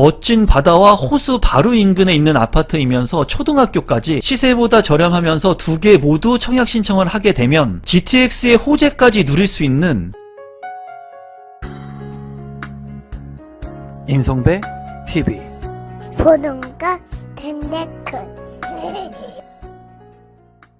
멋진 바다와 호수 바로 인근에 있는 아파트이면서 초등학교까지 시세보다 저렴하면서 두 개 모두 청약 신청을 하게 되면 GTX의 호재까지 누릴 수 있는 임성배 TV 보는 거 텐데큰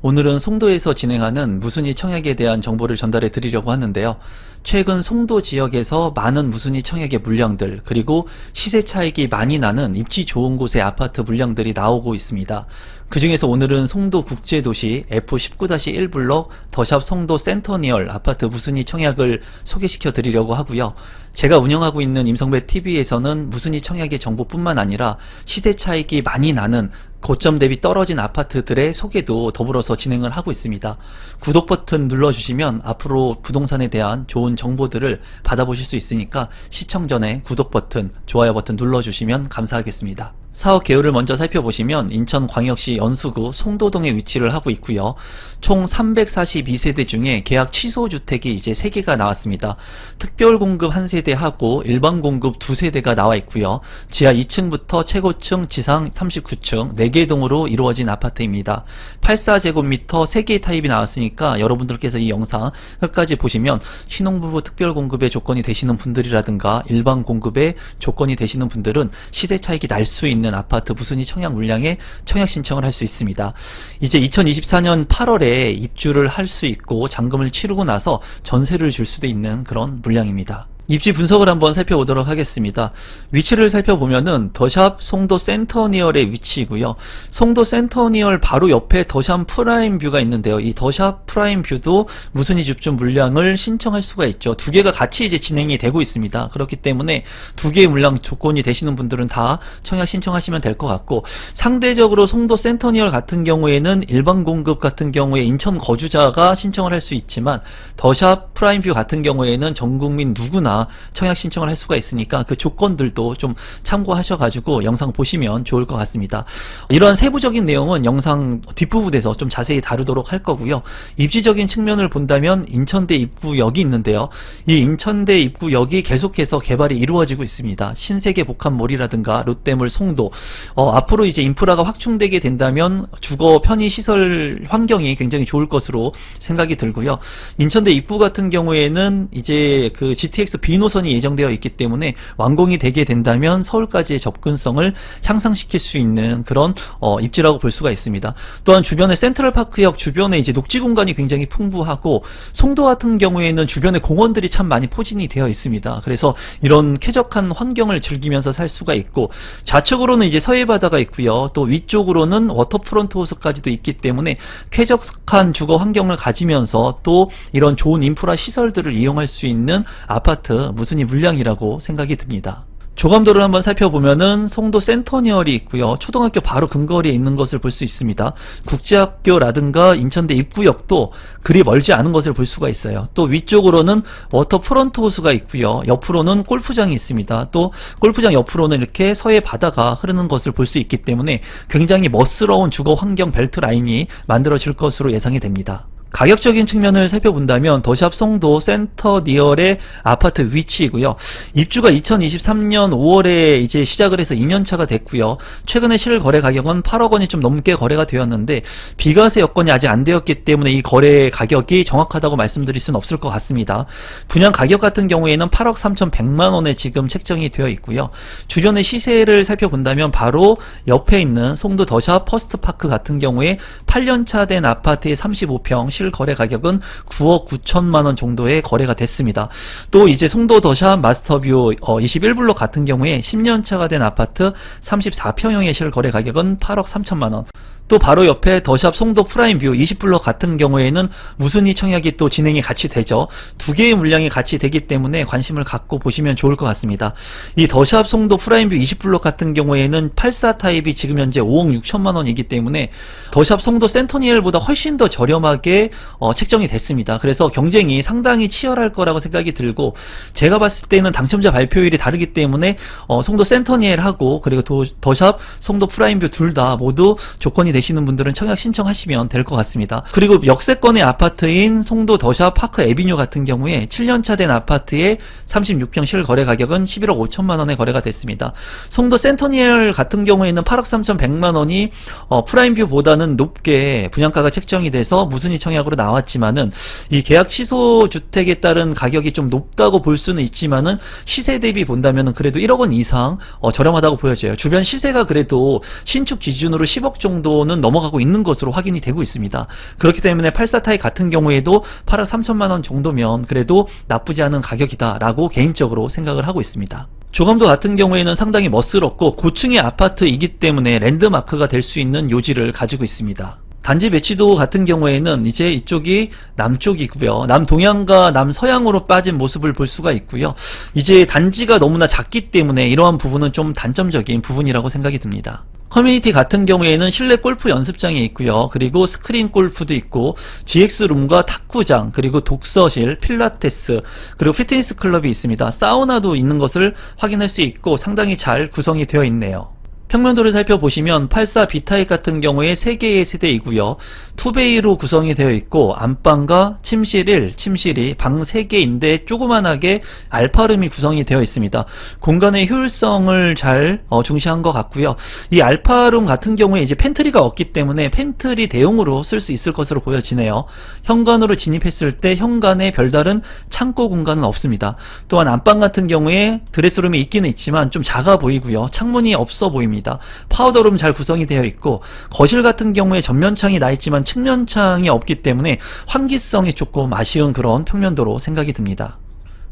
오늘은 송도에서 진행하는 무순이 청약에 대한 정보를 전달해 드리려고 하는데요. 최근 송도 지역에서 많은 무순이 청약의 물량들 그리고 시세 차익이 많이 나는 입지 좋은 곳의 아파트 물량들이 나오고 있습니다. 그 중에서 오늘은 송도 국제도시 F19-1 블럭 더샵 송도 센터니얼 아파트 무순이 청약을 소개시켜 드리려고 하고요. 제가 운영하고 있는 임성배 TV에서는 무순이 청약의 정보뿐만 아니라 시세 차익이 많이 나는 고점 대비 떨어진 아파트들의 소개도 더불어서 진행을 하고 있습니다. 구독 버튼 눌러주시면 앞으로 부동산에 대한 좋은 정보들을 받아보실 수 있으니까 시청 전에 구독 버튼, 좋아요 버튼 눌러주시면 감사하겠습니다. 사업 개요를 먼저 살펴보시면 인천광역시 연수구 송도동에 위치를 하고 있고요. 총 342세대 중에 계약 취소 주택이 이제 3개가 나왔습니다. 특별 공급 1세대하고 일반 공급 2세대가 나와 있고요. 지하 2층부터 최고층 지상 39층 4개 동으로 이루어진 아파트입니다. 84제곱미터 3개의 타입이 나왔으니까 여러분들께서 이 영상 끝까지 보시면 신혼부부 특별 공급의 조건이 되시는 분들이라든가 일반 공급의 조건이 되시는 분들은 시세 차익이 날 수 있는 아파트 무순위 청약 물량에 청약 신청을 할 수 있습니다. 이제 2024년 8월에 입주를 할 수 있고 잔금을 치르고 나서 전세를 줄 수도 있는 그런 물량입니다. 입지 분석을 한번 살펴보도록 하겠습니다. 위치를 살펴보면은 더샵 송도 센터니얼의 위치이고요. 송도 센터니얼 바로 옆에 더샵 프라임 뷰가 있는데요. 이 더샵 프라임 뷰도 무순위 집중 물량을 신청할 수가 있죠. 두 개가 같이 이제 진행이 되고 있습니다. 그렇기 때문에 두 개의 물량 조건이 되시는 분들은 다 청약 신청하시면 될 것 같고 상대적으로 송도 센터니얼 같은 경우에는 일반 공급 같은 경우에 인천 거주자가 신청을 할 수 있지만 더샵 프라임 뷰 같은 경우에는 전 국민 누구나 청약 신청을 할 수가 있으니까 그 조건들도 좀 참고하셔가지고 영상 보시면 좋을 것 같습니다. 이러한 세부적인 내용은 영상 뒷부분에서 좀 자세히 다루도록 할 거고요. 입지적인 측면을 본다면 인천대 입구역이 있는데요. 이 인천대 입구역이 계속해서 개발이 이루어지고 있습니다. 신세계 복합몰이라든가 롯데몰 송도 어, 앞으로 이제 인프라가 확충되게 된다면 주거 편의 시설 환경이 굉장히 좋을 것으로 생각이 들고요. 인천대 입구 같은 경우에는 이제 그 GTX B 노선이 예정되어 있기 때문에 완공이 되게 된다면 서울까지의 접근성을 향상시킬 수 있는 그런 어, 입지라고 볼 수가 있습니다. 또한 주변에 센트럴파크역 주변에 이제 녹지 공간이 굉장히 풍부하고 송도 같은 경우에는 주변에 공원들이 참 많이 포진이 되어 있습니다. 그래서 이런 쾌적한 환경을 즐기면서 살 수가 있고 좌측으로는 이제 서해 바다가 있고요. 또 위쪽으로는 워터프론트 호수까지도 있기 때문에 쾌적한 주거 환경을 가지면서 또 이런 좋은 인프라 시설들을 이용할 수 있는 아파트 무순이 물량이라고 생각이 듭니다. 조감도를 한번 살펴보면은 송도 센터니얼이 있고요. 초등학교 바로 근거리에 있는 것을 볼 수 있습니다. 국제학교라든가 인천대 입구역도 그리 멀지 않은 것을 볼 수가 있어요. 또 위쪽으로는 워터프런트 호수가 있고요. 옆으로는 골프장이 있습니다. 또 골프장 옆으로는 이렇게 서해 바다가 흐르는 것을 볼 수 있기 때문에 굉장히 멋스러운 주거 환경 벨트 라인이 만들어질 것으로 예상이 됩니다. 가격적인 측면을 살펴본다면 더샵 송도 센터 니얼의 아파트 위치이고요. 입주가 2023년 5월에 이제 시작을 해서 2년 차가 됐고요. 최근에 실거래 가격은 8억 원이 좀 넘게 거래가 되었는데 비과세 여건이 아직 안 되었기 때문에 이 거래 가격이 정확하다고 말씀드릴 수는 없을 것 같습니다. 분양 가격 같은 경우에는 8억 3,100만 원에 지금 책정이 되어 있고요. 주변의 시세를 살펴본다면 바로 옆에 있는 송도 더샵 퍼스트파크 같은 경우에 8년 차 된 아파트의 35평 실거래 가격은 9억 9천만 원 정도의 거래가 됐습니다. 또 이제 송도 더샵 마스터뷰 어, 21블록 같은 경우에 10년 차가 된 아파트 34평형의 실거래 가격은 8억 3천만 원. 또 바로 옆에 더샵 송도 프라임뷰 20블록 같은 경우에는 무순위 청약이 또 진행이 같이 되죠. 두 개의 물량이 같이 되기 때문에 관심을 갖고 보시면 좋을 것 같습니다. 이 더샵 송도 프라임뷰 20블록 같은 경우에는 84 타입이 지금 현재 5억 6천만 원이기 때문에 더샵 송도 센터니엘보다 훨씬 더 저렴하게 어, 책정이 됐습니다. 그래서 경쟁이 상당히 치열할 거라고 생각이 들고 제가 봤을 때는 당첨자 발표일이 다르기 때문에 어, 송도 센터니엘하고 그리고 도, 더샵 송도 프라임뷰 둘 다 모두 조건이 되시는 분들은 청약 신청하시면 될 것 같습니다. 그리고 역세권의 아파트인 송도 더샵 파크 에비뉴 같은 경우에 7년차 된 아파트의 36평 실거래 가격은 11억 5천만 원에 거래가 됐습니다. 송도 센터니엘 같은 경우에는 8억 3천 100만 원이 어, 프라임뷰보다는 높게 분양가가 책정이 돼서 무순위 청약으로 나왔지만은 이 계약 취소 주택에 따른 가격이 좀 높다고 볼 수는 있지만은 시세 대비 본다면은 그래도 1억 원 이상 어, 저렴하다고 보여져요. 주변 시세가 그래도 신축 기준으로 10억 정도는 넘어가고 있는 것으로 확인이 되고 있습니다. 그렇기 때문에 84타입 같은 경우에도 8억 3천만 원 정도면 그래도 나쁘지 않은 가격이다라고 개인적으로 생각을 하고 있습니다. 조감도 같은 경우에는 상당히 멋스럽고 고층의 아파트이기 때문에 랜드마크가 될 수 있는 요지를 가지고 있습니다. 단지 배치도 같은 경우에는 이제 이쪽이 남쪽이고요. 남동향과 남서향으로 빠진 모습을 볼 수가 있고요. 이제 단지가 너무나 작기 때문에 이러한 부분은 좀 단점적인 부분이라고 생각이 듭니다. 커뮤니티 같은 경우에는 실내 골프 연습장이 있고요. 그리고 스크린 골프도 있고 GX룸과 탁구장, 그리고 독서실, 필라테스, 그리고 피트니스 클럽이 있습니다. 사우나도 있는 것을 확인할 수 있고 상당히 잘 구성이 되어 있네요. 평면도를 살펴보시면 84 B타입 같은 경우에 3개의 세대이고요. 투베이로 구성이 되어 있고 안방과 침실 1, 침실 2, 방 3개인데 조그만하게 알파룸이 구성이 되어 있습니다. 공간의 효율성을 잘 어, 중시한 것 같고요. 이 알파룸 같은 경우에 이제 팬트리가 없기 때문에 팬트리 대용으로 쓸 수 있을 것으로 보여지네요. 현관으로 진입했을 때 현관에 별다른 창고 공간은 없습니다. 또한 안방 같은 경우에 드레스룸이 있기는 있지만 좀 작아 보이고요. 창문이 없어 보입니다. 파우더룸 잘 구성이 되어 있고 거실 같은 경우에 전면창이 나 있지만 측면창이 없기 때문에 환기성이 조금 아쉬운 그런 평면도로 생각이 듭니다.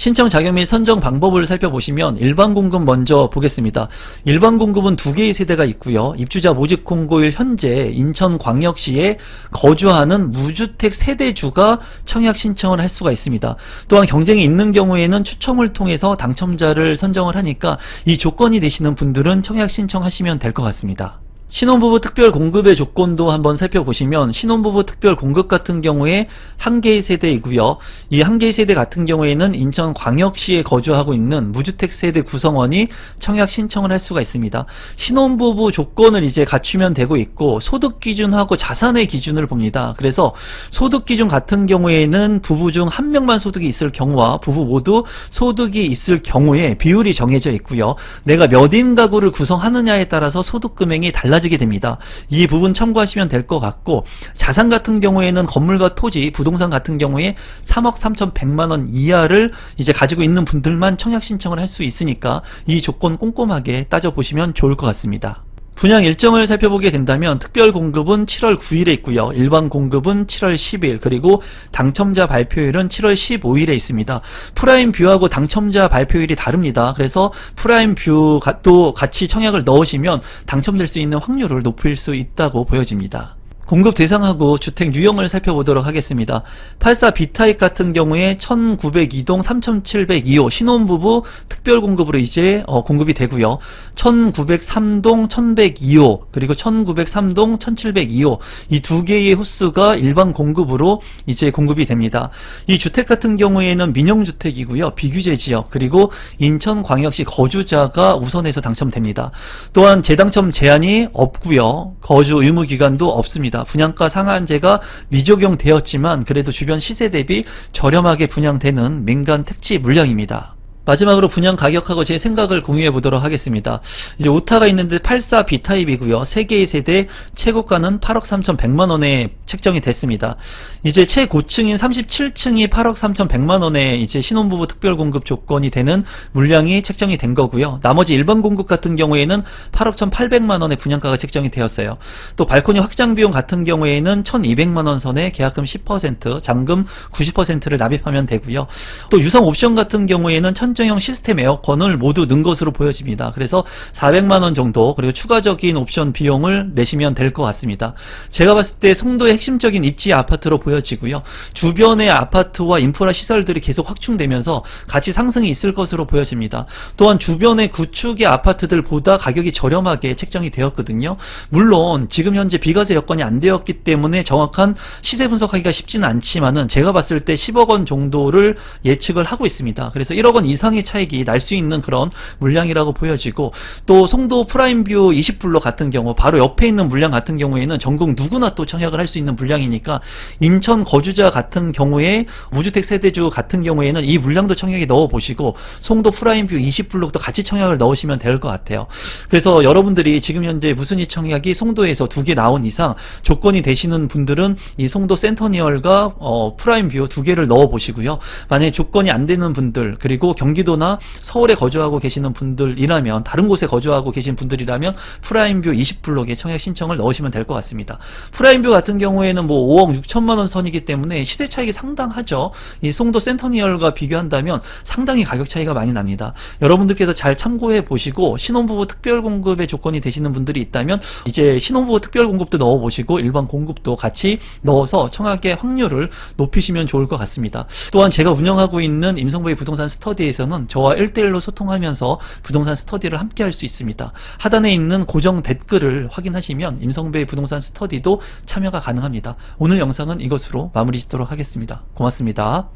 신청 자격 및 선정 방법을 살펴보시면 일반 공급 먼저 보겠습니다. 일반 공급은 두 개의 세대가 있고요. 입주자 모집 공고일 현재 인천광역시에 거주하는 무주택 세대주가 청약 신청을 할 수가 있습니다. 또한 경쟁이 있는 경우에는 추첨을 통해서 당첨자를 선정을 하니까 이 조건이 되시는 분들은 청약 신청하시면 될 것 같습니다. 신혼부부 특별 공급의 조건도 한번 살펴보시면 신혼부부 특별 공급 같은 경우에 한 개의 세대이고요. 이 한 개의 세대 같은 경우에는 인천광역시에 거주하고 있는 무주택 세대 구성원이 청약 신청을 할 수가 있습니다. 신혼부부 조건을 이제 갖추면 되고 있고 소득 기준하고 자산의 기준을 봅니다. 그래서 소득 기준 같은 경우에는 부부 중 한 명만 소득이 있을 경우와 부부 모두 소득이 있을 경우에 비율이 정해져 있고요. 내가 몇인 가구를 구성하느냐에 따라서 소득 금액이 달라 지게 됩니다. 이 부분 참고하시면 될 것 같고 자산 같은 경우에는 건물과 토지, 부동산 같은 경우에 3억 3,100만 원 이하를 이제 가지고 있는 분들만 청약 신청을 할 수 있으니까 이 조건 꼼꼼하게 따져 보시면 좋을 것 같습니다. 분양 일정을 살펴보게 된다면 특별 공급은 7월 9일에 있고요. 일반 공급은 7월 10일 그리고 당첨자 발표일은 7월 15일에 있습니다. 프라임 뷰하고 당첨자 발표일이 다릅니다. 그래서 프라임 뷰도 같이 청약을 넣으시면 당첨될 수 있는 확률을 높일 수 있다고 보여집니다. 공급 대상하고 주택 유형을 살펴보도록 하겠습니다. 84 B타입 같은 경우에 1902동 3702호 신혼부부 특별 공급으로 이제 어, 공급이 되고요. 1903동 1102호 그리고 1903동 1702호 이 두 개의 호수가 일반 공급으로 이제 공급이 됩니다. 이 주택 같은 경우에는 민영주택이고요. 비규제 지역 그리고 인천광역시 거주자가 우선해서 당첨됩니다. 또한 재당첨 제한이 없고요. 거주 의무 기간도 없습니다. 분양가 상한제가 미적용되었지만 그래도 주변 시세 대비 저렴하게 분양되는 민간 택지 물량입니다. 마지막으로 분양 가격하고 제 생각을 공유해 보도록 하겠습니다. 이제 오타가 있는데 84 B타입이고요. 3개의 세대 최고가는 8억 3,100만 원에 책정이 됐습니다. 이제 최고층인 37층이 8억 3,100만 원에 이제 신혼부부 특별 공급 조건이 되는 물량이 책정이 된 거고요. 나머지 일반 공급 같은 경우에는 8억 1,800만 원의 분양가가 책정이 되었어요. 또 발코니 확장 비용 같은 경우에는 1,200만 원 선에 계약금 10%, 잔금 90%를 납입하면 되고요. 또 유상 옵션 같은 경우에는 선정형 시스템 에어컨을 모두 넣은 것으로 보여집니다. 그래서 400만 원 정도 그리고 추가적인 옵션 비용을 내시면 될 것 같습니다. 제가 봤을 때 송도의 핵심적인 입지 아파트로 보여지고요. 주변의 아파트와 인프라 시설들이 계속 확충되면서 가치 상승이 있을 것으로 보여집니다. 또한 주변의 구축의 아파트들보다 가격이 저렴하게 책정이 되었거든요. 물론 지금 현재 비과세 여건이 안 되었기 때문에 정확한 시세 분석하기가 쉽지는 않지만은 제가 봤을 때 10억 원 정도를 예측을 하고 있습니다. 그래서 1억 원 이상 의 차익이 날 수 있는 그런 물량이라고 보여지고 또 송도 프라임뷰 20블록 같은 경우 바로 옆에 있는 물량 같은 경우에는 전국 누구나 또 청약을 할 수 있는 물량이니까 인천 거주자 같은 경우에 무주택 세대주 같은 경우에는 이 물량도 청약에 넣어 보시고 송도 프라임뷰 20블록도 같이 청약을 넣으시면 될 것 같아요. 그래서 여러분들이 지금 현재 무순위 청약이 송도에서 두 개 나온 이상 조건이 되시는 분들은 이 송도 센터니얼과 어, 프라임뷰 두 개를 넣어 보시고요. 만약에 조건이 안 되는 분들 그리고 경 기도나 서울에 거주하고 계시는 분들이라면 다른 곳에 거주하고 계신 분들이라면 프라임뷰 20블록에 청약 신청을 넣으시면 될 것 같습니다. 프라임뷰 같은 경우에는 뭐 5억 6천만 원 선이기 때문에 시세 차익이 상당하죠. 이 송도 센터니얼과 비교한다면 상당히 가격 차이가 많이 납니다. 여러분들께서 잘 참고해 보시고 신혼부부 특별 공급의 조건이 되시는 분들이 있다면 이제 신혼부부 특별 공급도 넣어 보시고 일반 공급도 같이 넣어서 청약의 확률을 높이시면 좋을 것 같습니다. 또한 제가 운영하고 있는 임성부의 부동산 스터디에서 는 저와 1대1로 소통하면서 부동산 스터디를 함께 할 수 있습니다. 하단에 있는 고정 댓글을 확인하시면 임성부의 부동산 스터디도 참여가 가능합니다. 오늘 영상은 이것으로 마무리 짓도록 하겠습니다. 고맙습니다.